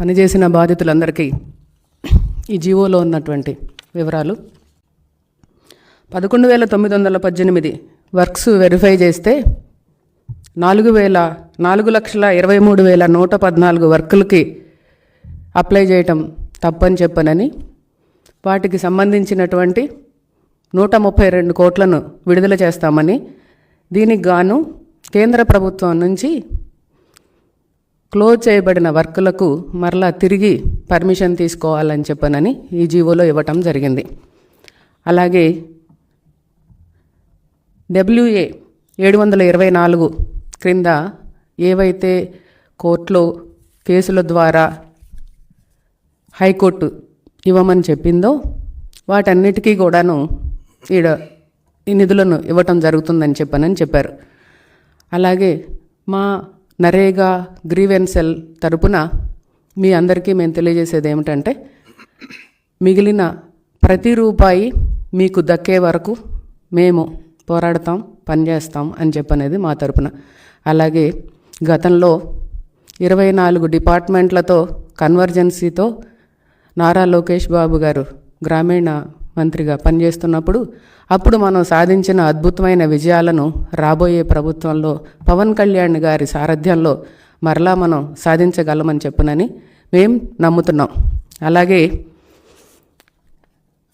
పనిచేసిన బాధితులందరికీ ఈ జీవోలో ఉన్నటువంటి వివరాలు. పదకొండు వేల తొమ్మిది వందల పద్దెనిమిది వర్క్స్ వెరిఫై చేస్తే నాలుగు వేల నాలుగు లక్షల ఇరవై మూడు వేల నూట పద్నాలుగు వర్కులకి అప్లై చేయటం తప్పని చెప్పనని వాటికి సంబంధించినటువంటి నూట ముప్పై రెండు కోట్లను విడుదల చేస్తామని దీనికి గాను కేంద్ర ప్రభుత్వం నుంచి క్లోజ్ చేయబడిన వర్కులకు మరలా తిరిగి పర్మిషన్ తీసుకోవాలని చెప్పనని ఈ జీవోలో ఇవ్వటం జరిగింది. అలాగే డబ్ల్యూఏ ఏడు వందల ఇరవై నాలుగు క్రింద ఏవైతే కోర్టులో కేసుల ద్వారా హైకోర్టు ఇవ్వమని చెప్పిందో వాటన్నిటికీ కూడాను ఈడ ఈ నిధులను ఇవ్వటం జరుగుతుందని చెప్పనని చెప్పారు. అలాగే మా నరేగా గ్రీవెన్సెల్ తరపున మీ అందరికీ మేము తెలియజేసేది ఏమిటంటే మిగిలిన ప్రతి రూపాయి మీకు దక్కే వరకు మేము పోరాడతాం పనిచేస్తాం అని చెప్పనేది మా తరపున. అలాగే గతంలో ఇరవై నాలుగు డిపార్ట్మెంట్లతో కన్వర్జెన్సీతో నారా లోకేష్ బాబు గారు గ్రామీణ మంత్రిగా పనిచేస్తున్నప్పుడు అప్పుడు మనం సాధించిన అద్భుతమైన విజయాలను రాబోయే ప్రభుత్వంలో పవన్ కళ్యాణ్ గారి సారథ్యంలో మరలా మనం సాధించగలమని చెప్పునని మేం నమ్ముతున్నాం. అలాగే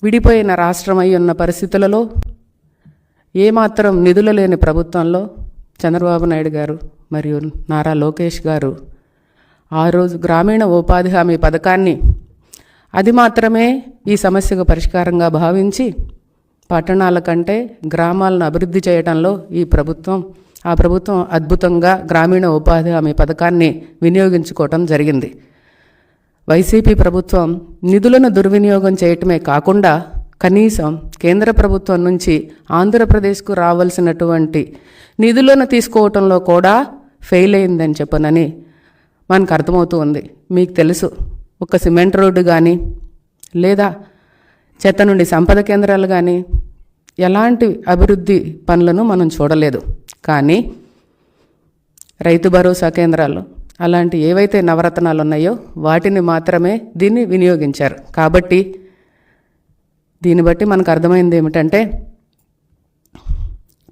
విడిపోయిన రాష్ట్రం అయి ఉన్న పరిస్థితులలో ఏమాత్రం నిధులు లేని ప్రభుత్వంలో చంద్రబాబు నాయుడు గారు మరియు నారా లోకేష్ గారు ఆ రోజు గ్రామీణ ఉపాధి హామీ పథకాన్ని అది మాత్రమే ఈ సమస్యకు పరిష్కారంగా భావించి పట్టణాల కంటే గ్రామాలను అభివృద్ధి చేయడంలో ఈ ప్రభుత్వం ఆ ప్రభుత్వం అద్భుతంగా గ్రామీణ ఉపాధి హామీ పథకాన్ని వినియోగించుకోవటం జరిగింది. వైసీపీ ప్రభుత్వం నిధులను దుర్వినియోగం చేయటమే కాకుండా కనీసం కేంద్ర ప్రభుత్వం నుంచి ఆంధ్రప్రదేశ్కు రావాల్సినటువంటి నిధులను తీసుకోవటంలో కూడా ఫెయిల్ అయిందని చెప్పనని మనకు అర్థమవుతూ ఉంది. మీకు తెలుసు ఒక సిమెంట్ రోడ్డు కానీ లేదా చెత్త నుండి సంపద కేంద్రాలు కానీ ఎలాంటి అభివృద్ధి పనులను మనం చూడలేదు. కానీ రైతు భరోసా కేంద్రాలు అలాంటి ఏవైతే నవరత్నాలు ఉన్నాయో వాటిని మాత్రమే దీన్ని వినియోగించారు. కాబట్టి దీన్ని బట్టి మనకు అర్థమైంది ఏమిటంటే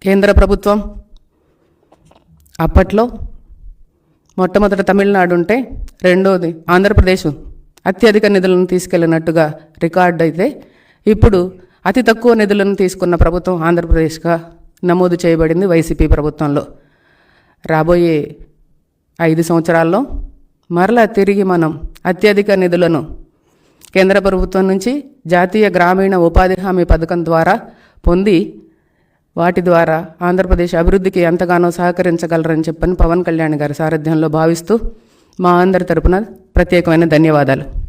కేంద్ర ప్రభుత్వం అప్పట్లో మొట్టమొదట తమిళనాడు ఉంటే రెండోది ఆంధ్రప్రదేశ్ అత్యధిక నిధులను తీసుకెళ్ళినట్టుగా రికార్డ్ అయితే ఇప్పుడు అతి తక్కువ నిధులను తీసుకున్న ప్రభుత్వం ఆంధ్రప్రదేశ్గా నమోదు చేయబడింది వైసీపీ ప్రభుత్వంలో. రాబోయే ఐదు సంవత్సరాల్లో మరలా తిరిగి మనం అత్యధిక నిధులను కేంద్ర ప్రభుత్వం నుంచి జాతీయ గ్రామీణ ఉపాధి హామీ పథకం ద్వారా పొంది వాటి ద్వారా ఆంధ్రప్రదేశ్ అభివృద్ధికి ఎంతగానో సహకరించగలరని చెప్పని పవన్ కళ్యాణ్ గారి సారథ్యంలో భావిస్తూ మా అందరి తరపున ప్రత్యేకమైన ధన్యవాదాలు.